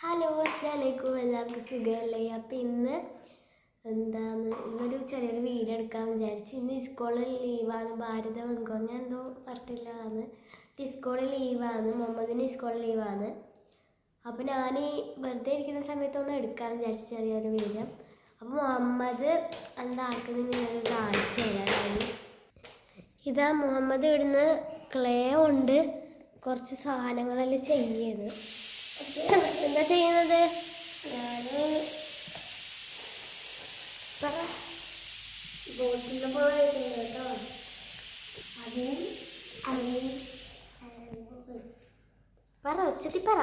Hello അസ്സാമലൈക്കും എല്ലാവർക്കും സുഖമല്ലേ? അപ്പം ഇന്ന് എന്താണ് ഇന്നൊരു ചെറിയൊരു വീഡിയോ എടുക്കാൻ വിചാരിച്ചു ഇന്ന് സ്കൂളിൽ ലീവാണ് ഭാരത ബംഗോ ഞാൻ എന്തോ പറഞ്ഞിട്ടില്ലതാണ് സ്കൂളിൽ ലീവാണ് മുഹമ്മദിന് സ്കൂളിൽ ലീവാണ് അപ്പോൾ ഞാൻ വെറുതെ ഇരിക്കുന്ന സമയത്തൊന്നും എടുക്കാൻ വിചാരിച്ചു ചെറിയൊരു വീഡിയോ അപ്പോൾ മുഹമ്മദ് എന്താക്കുന്നത് നിങ്ങൾ കാണിച്ചു തരാനാണ് ഇതാ മുഹമ്മദ് ഇവിടുന്ന് ക്ലേ കൊണ്ട് കുറച്ച് സാധനങ്ങളെല്ലാം ചെയ്യത് എന്താ ചെയ്യുന്നത്? ബോട്ടിൽ പോയത് കേട്ടോ. അതിന് അതിന് പറ ഉച്ചത്തി പറ.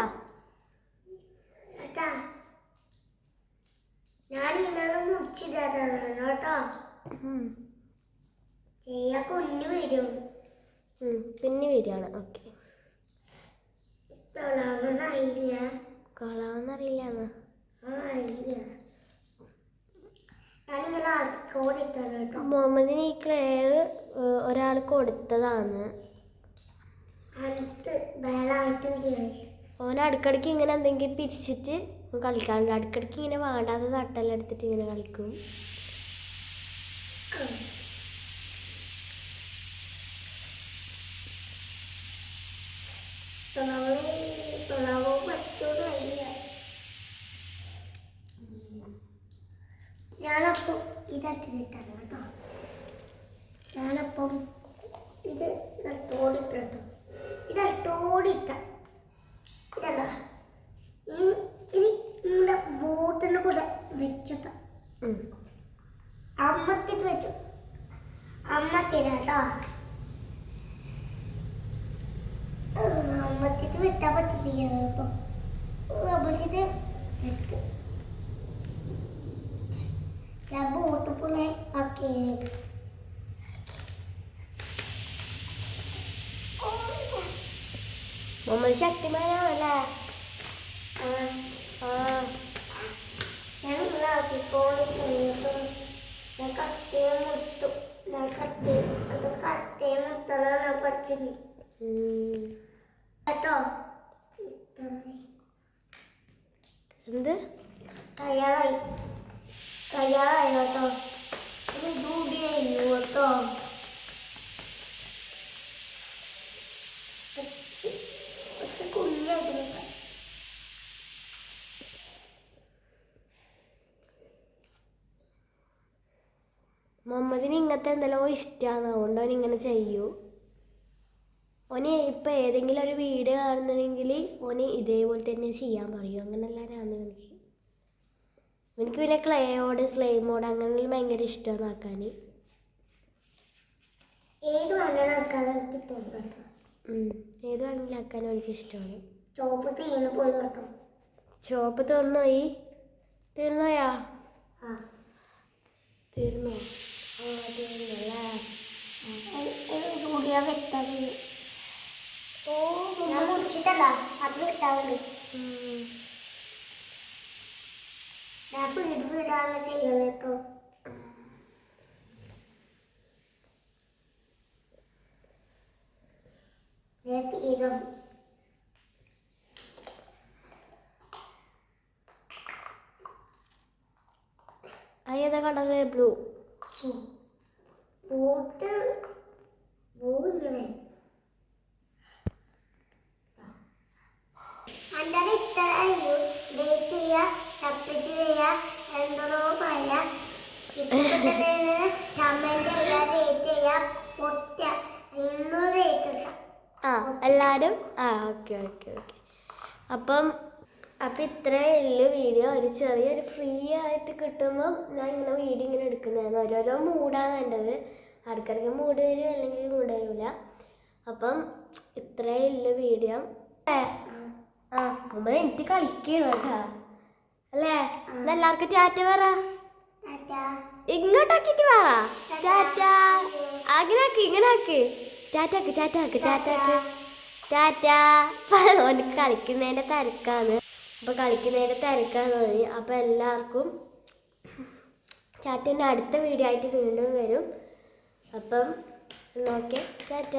ഞാൻ കേട്ടോ. ഉം. ചെയ്യാ കുഞ്ഞു വരികയാണ് ഓക്കെ. മുഹമ്മദിന് ഈ ക്ലേ ഒരാൾ കൊടുത്തതാണ്. ഓൻ അടുക്കടക്ക് ഇങ്ങനെ എന്തെങ്കിലും പിരിച്ചിട്ട് കളിക്കാറുണ്ട്. അടുക്കടക്ക് ഇങ്ങനെ വേണ്ടാത്ത തട്ടെല്ലാം എടുത്തിട്ട് ഇങ്ങനെ കളിക്കും. തൊളവ് ഞാനപ്പം ഇതെത്തിട്ടാണ് കേട്ടോ. ഞാനപ്പം ഇത് തോടിട്ടോ ഇത് തോടിട്ട. ഇതല്ല ഇനി ഇനി നിങ്ങളുടെ ബോട്ടിന്റെ കൂടെ വെച്ചിട്ട ഉം. അമ്മത്തിട്ട് വെച്ചു. അമ്മത്തിനാട്ടോ അമ്മത്തിട്ട് വെട്ടാൻ പറ്റില്ല കേട്ടോ. വെക്ക് ഞാൻ ബോട്ട് പോലെ ആക്കി മുഹമ്മദ് ശക്തിമാനാണല്ലേ ഞാൻ കഴിഞ്ഞിട്ട് ഞാൻ കത്തയെ മുത്തു ഞാൻ കത്തി അത് കത്തയെ മുത്തലാണ് പറ്റുന്നു. കേട്ടോ? എന്ത്? തയ്യാറായി തയ്യാറായി കേട്ടോ. ഇത് ദൂടിയായിരുന്നു കേട്ടോ. മുഹമ്മദിന് ഇങ്ങനത്തെ എന്തെല്ലോ ഇഷ്ടമാണ് അതുകൊണ്ട് അവൻ ഇങ്ങനെ ചെയ്യൂ. ഓന് ഇപ്പം ഏതെങ്കിലും ഒരു വീഡിയോ കാണുന്നുണ്ടെങ്കിൽ ഓന് ഇതേപോലെ തന്നെ ചെയ്യാൻ പറയും. അങ്ങനെ എല്ലാവരും എനിക്ക്. എനിക്ക് പിന്നെ ക്ലേയോട് സ്ലൈമോട് അങ്ങനെ ഭയങ്കര ഇഷ്ടമാണ് ആക്കാൻ. ഏത് വേണമെങ്കിലും ഏത് വേണമെങ്കിലും ആക്കാൻ എനിക്ക് ഇഷ്ടമാണ് ചോപ്പ് തീർന്നു പോയി കേട്ടോ. ചോപ്പ് തീർന്നോയാ? ആ. തീർന്നോ? കൂടിയാ വെട്ടത് ഓ ഞാൻ മുറിച്ചിട്ടല്ല അത് വെട്ടാവുണ്ട്. ഞാൻ വീട് വീടാണ് ചെയ്യണം കേട്ടോ തീരും ഏതാ കളറ് ബ്ലൂ ബോട്ട് പോയില്ലേ അല്ലാതെ ഇത്ര ഡേറ്റ് ചെയ്യുക സബ്മിറ്റ് ചെയ്യുക എന്തോ പറയാ. കമന്റ് ചെയ്യുക ഡേറ്റ് ചെയ്യുക പൊട്ട. ഇന്നും ഡേറ്റ് ഇട്ടാ ആ എല്ലാവരും ആ ഓക്കെ ഓക്കെ ഓക്കെ അപ്പം അപ്പം ഇത്രയേ ഉള്ളൂ വീഡിയോ ഒരു ചെറിയൊരു ഫ്രീ ആയിട്ട് കിട്ടുമ്പോൾ ഞാൻ ഇങ്ങനെ വീഡിയോ ഇങ്ങനെ എടുക്കുന്നതാണ് ഓരോരോ മൂഡാണ് വേണ്ടത് ആൾക്കാർക്ക് മൂഡ് വരും അല്ലെങ്കിൽ മൂഡ് വരില്ല അപ്പം ഇത്രയേ ഉള്ളൂ വീഡിയോ ആ നമ്മൾ എനിക്ക് കളിക്കണം കേട്ടാ. അല്ലേ? എല്ലാവർക്കും ടാറ്റ പറ. ഇങ്ങോട്ടാക്കിട്ട് പറ. ടാറ്റ. അങ്ങനെ ആക്ക് ഇങ്ങനെ ആക്കി. ടാറ്റാക്ക് ടാറ്റാക്ക് ടാറ്റാക്ക് ടാറ്റ ഓന് കളിക്കുന്നതിന്റെ തിരക്കാണ്. അപ്പൊ കളിക്കുന്നതിന്റെ തിരക്കാന്ന് തോന്നി അപ്പൊ എല്ലാവർക്കും ചാറ്റന്റെ അടുത്ത വീഡിയോ ആയിട്ട് വീണ്ടും വരും. അപ്പം നോക്കെ ടാറ്റ